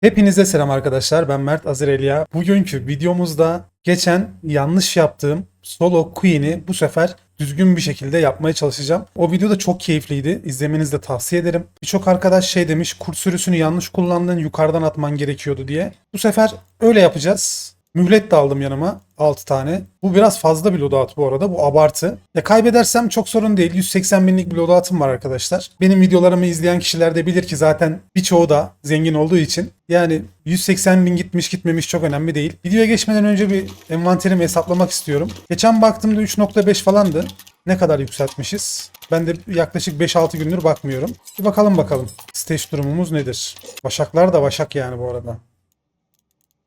Hepinize selam arkadaşlar. Ben Mert Azireliya. Bugünkü videomuzda geçen yanlış yaptığım solo queen'i bu sefer düzgün bir şekilde yapmaya çalışacağım. O video da çok keyifliydi. İzlemenizi de tavsiye ederim. Birçok arkadaş şey demiş, kurt sürüsünü yanlış kullandın, yukarıdan atman gerekiyordu diye. Bu sefer öyle yapacağız. Mühlet de aldım yanıma 6 tane. Bu biraz fazla bir loadout bu arada. Bu abartı. Ya kaybedersem çok sorun değil. 180 binlik bir loadout'um var arkadaşlar. Benim videolarımı izleyen kişiler de bilir ki zaten birçoğu da zengin olduğu için. Yani 180 bin gitmiş gitmemiş çok önemli değil. Videoya geçmeden önce bir envanterimi hesaplamak istiyorum. Geçen baktığımda 3.5 falandı. Ne kadar yükseltmişiz? Ben de yaklaşık 5-6 gündür bakmıyorum. Bir bakalım bakalım. Stage durumumuz nedir? Başaklar da başak yani bu arada.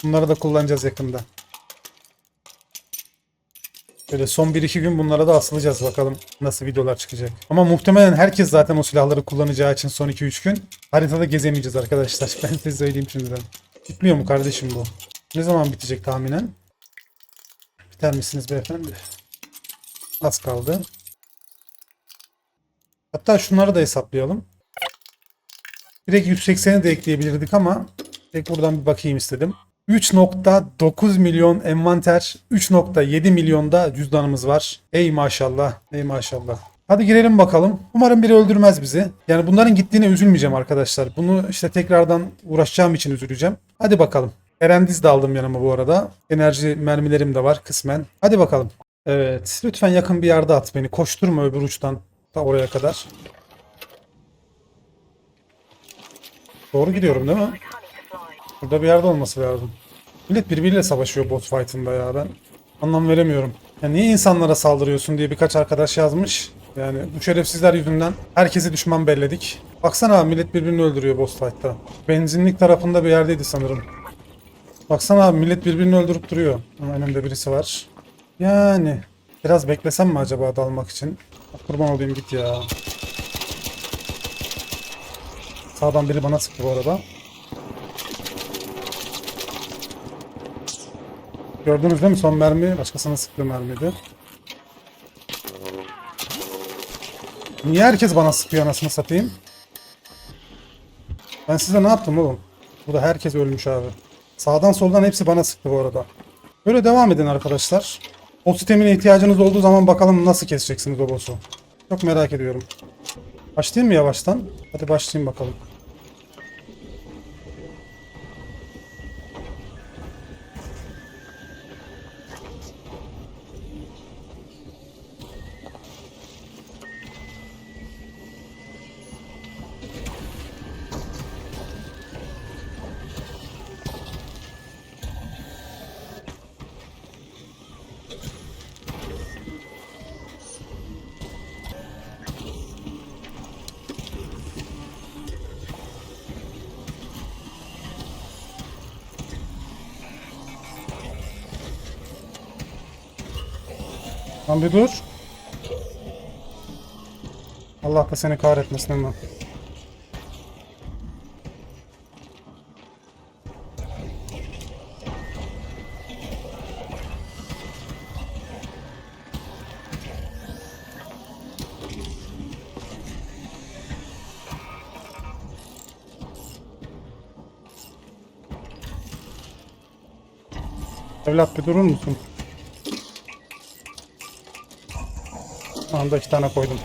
Bunları da kullanacağız yakında. Böyle son 1-2 gün bunlara da asılacağız bakalım nasıl videolar çıkacak. Ama muhtemelen herkes zaten o silahları kullanacağı için son 2-3 gün haritada gezemeyeceğiz arkadaşlar. Ben size söyleyeyim şimdiden. Bitmiyor mu kardeşim bu? Ne zaman bitecek tahminen? Biter misiniz beyefendi? Az kaldı. Hatta şunları da hesaplayalım. Direkt 180'i de ekleyebilirdik ama direkt buradan bir bakayım istedim. 3.9 milyon envanter, 3.7 milyonda cüzdanımız var. Ey maşallah, ey maşallah. Hadi girelim bakalım. Umarım biri öldürmez bizi. Yani bunların gittiğine üzülmeyeceğim arkadaşlar. Bunu işte tekrardan uğraşacağım için üzüleceğim. Hadi bakalım. Erendiz de aldım yanıma bu arada. Enerji mermilerim de var kısmen. Hadi bakalım. Evet. Lütfen yakın bir yerde at beni. Koşturma öbür uçtan ta oraya kadar. Doğru gidiyorum değil mi? Burada bir yerde olması lazım. Millet birbiriyle savaşıyor boss fight'ında ya ben anlam veremiyorum. Ya niye insanlara saldırıyorsun diye birkaç arkadaş yazmış. Yani bu şerefsizler yüzünden herkesi düşman belledik. Baksana abi millet birbirini öldürüyor boss fight'ta. Benzinlik tarafında bir yerdeydi sanırım. Baksana abi millet birbirini öldürüp duruyor. Önümde birisi var. Yani biraz beklesem mi acaba dalmak için? Kurban olayım git ya. Sağdan biri bana sıktı bu arada. Gördünüz değil mi son mermi? Başkasına sıktığı mermiydi. Niye herkes bana sıkıyor anasını satayım? Ben size ne yaptım oğlum? Burada herkes ölmüş abi. Sağdan soldan hepsi bana sıktı bu arada. Böyle devam edin arkadaşlar. O sistemine ihtiyacınız olduğu zaman bakalım nasıl keseceksiniz o boss'u. Çok merak ediyorum. Başlayayım mı yavaştan? Hadi başlayayım bakalım. Lan bir dur. Allah da seni kahretmesin hemen. Evlat bir durur musun? Anda iki tane koydum.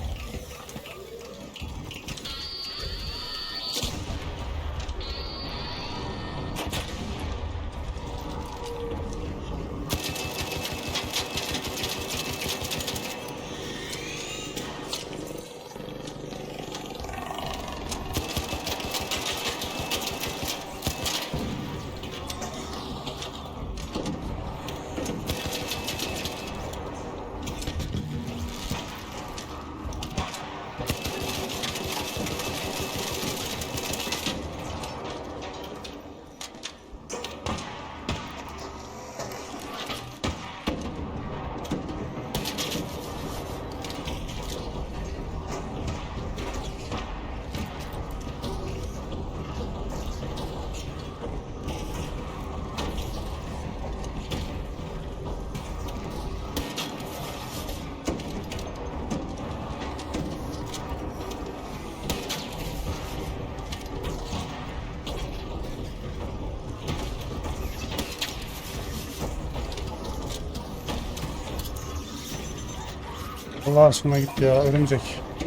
Allah aşkına git ya örümcek.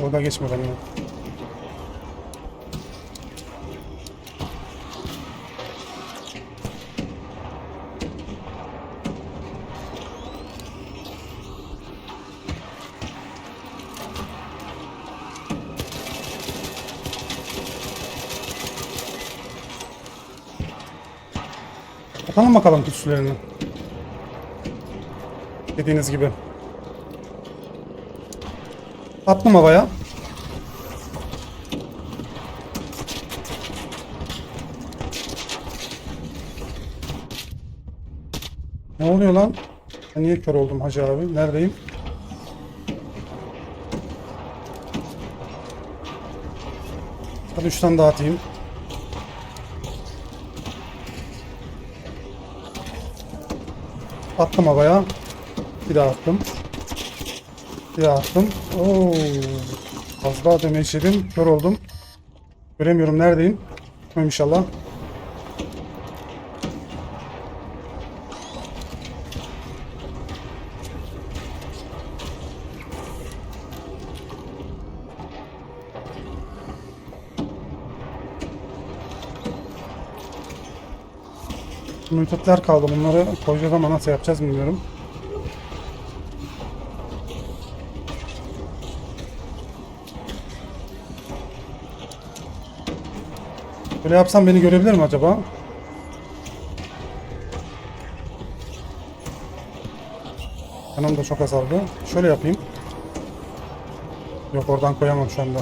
Orada geçme benimle. Atalım bakalım kutusularını. Dediğiniz gibi. Attım havaya. Ne oluyor lan? Ben niye kör oldum hacı abi? Neredeyim? Hadi üç tane daha atayım. Attım havaya. Bir daha attım. Daha attım. Oo. Az daha yedim. Kör oldum. Göremiyorum neredeyim. Tamam inşallah. Mutatlar kaldı. Bunları koyacağız ama nasıl yapacağız bilmiyorum. Böyle yapsam beni görebilir mi acaba? Canım da çok azaldı. Şöyle yapayım. Yok oradan koyamam şu anda.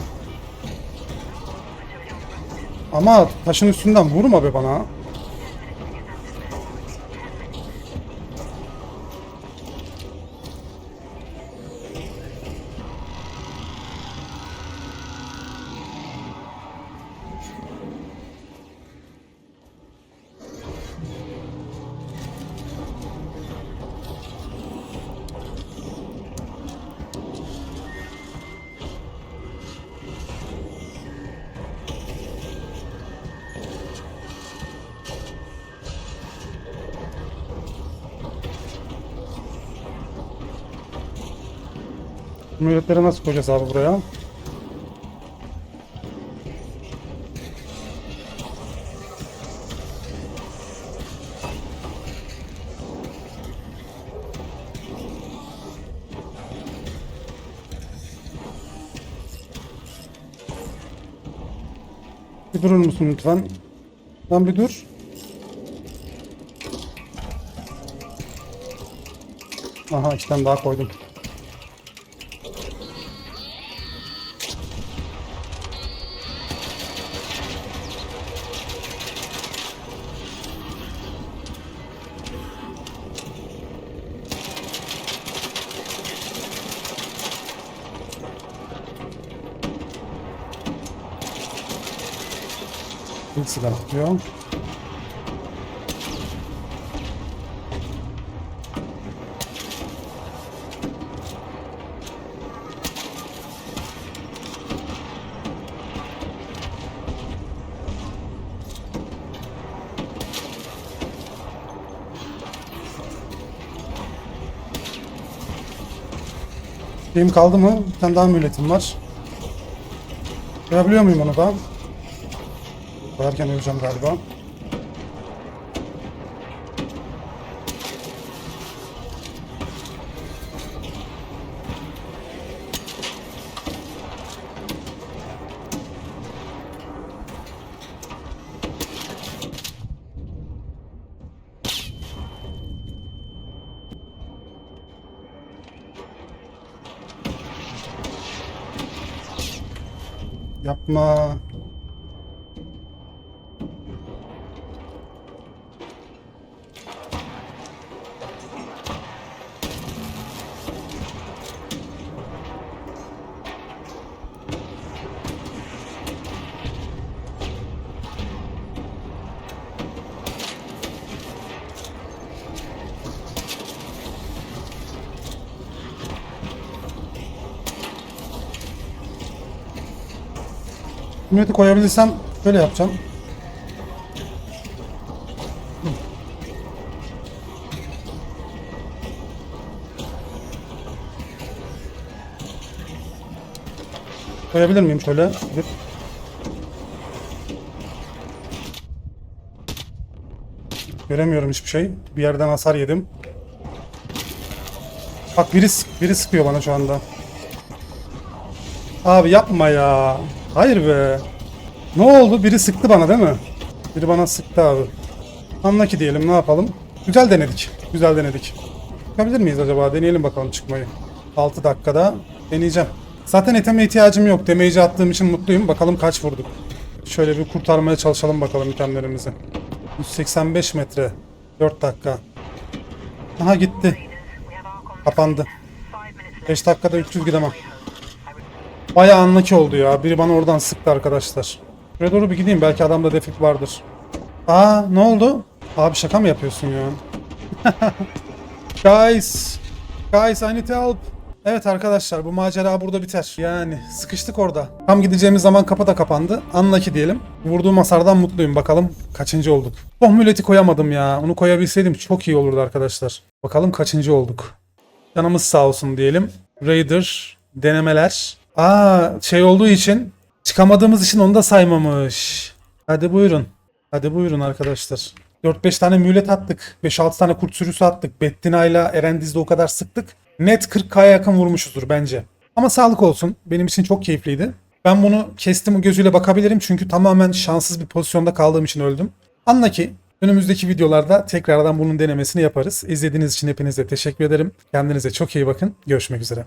Ama taşın üstünden vurma be bana. Müretleri nasıl koyacağız abi buraya? Bir durur musun lütfen? Lan bir dur. Aha tane daha koydum. Silah atıyor. Benim kaldı mı? Bir tane daha milletim var. Görebiliyor muyum onu da? Koyarken öleceğim galiba. Yapma. Milleti koyabilirsem böyle yapacağım. Koyabilir miyim şöyle? Gidip. Göremiyorum hiçbir şey. Bir yerden hasar yedim. Bak biri, biri sıkıyor bana şu anda. Abi yapma ya. Hayır be. Ne oldu? Biri sıktı bana değil mi? Biri bana sıktı abi. Anla ki diyelim ne yapalım? Güzel denedik. Güzel denedik. Çıkabilir miyiz acaba? Deneyelim bakalım çıkmayı. 6 dakikada deneyeceğim. Zaten eteme ihtiyacım yok. Damage'i attığım için mutluyum. Bakalım kaç vurduk. Şöyle bir kurtarmaya çalışalım bakalım itemlerimizi. 185 metre. 4 dakika. Aha gitti. Kapandı. 5 dakikada 300 gidemem. Bayağı anlaki oldu ya. Biri bana oradan sıktı arkadaşlar. Buraya doğru bir gideyim. Belki adamda defik vardır. Aa ne oldu? Abi şaka mı yapıyorsun ya? Guys. Guys I need help. Evet arkadaşlar bu macera burada biter. Yani sıkıştık orada. Tam gideceğimiz zaman kapı da kapandı. Unlucky diyelim. Vurduğum hasardan mutluyum. Bakalım kaçıncı olduk. Oh mületi koyamadım ya. Onu koyabilseydim çok iyi olurdu arkadaşlar. Bakalım kaçıncı olduk. Canımız sağ olsun diyelim. Raider denemeler. Aa şey olduğu için çıkamadığımız için onu da saymamış. Hadi buyurun. Hadi buyurun arkadaşlar. 4-5 tane mühlet attık. 5-6 tane kurt sürüsü attık. Bettina ile Erendiz'de o kadar sıktık. Net 40k'ya yakın vurmuşuzdur bence. Ama sağlık olsun. Benim için çok keyifliydi. Ben bunu kestim gözüyle bakabilirim. Çünkü tamamen şanssız bir pozisyonda kaldığım için öldüm. Anla ki önümüzdeki videolarda tekrardan bunun denemesini yaparız. İzlediğiniz için hepinize teşekkür ederim. Kendinize çok iyi bakın. Görüşmek üzere.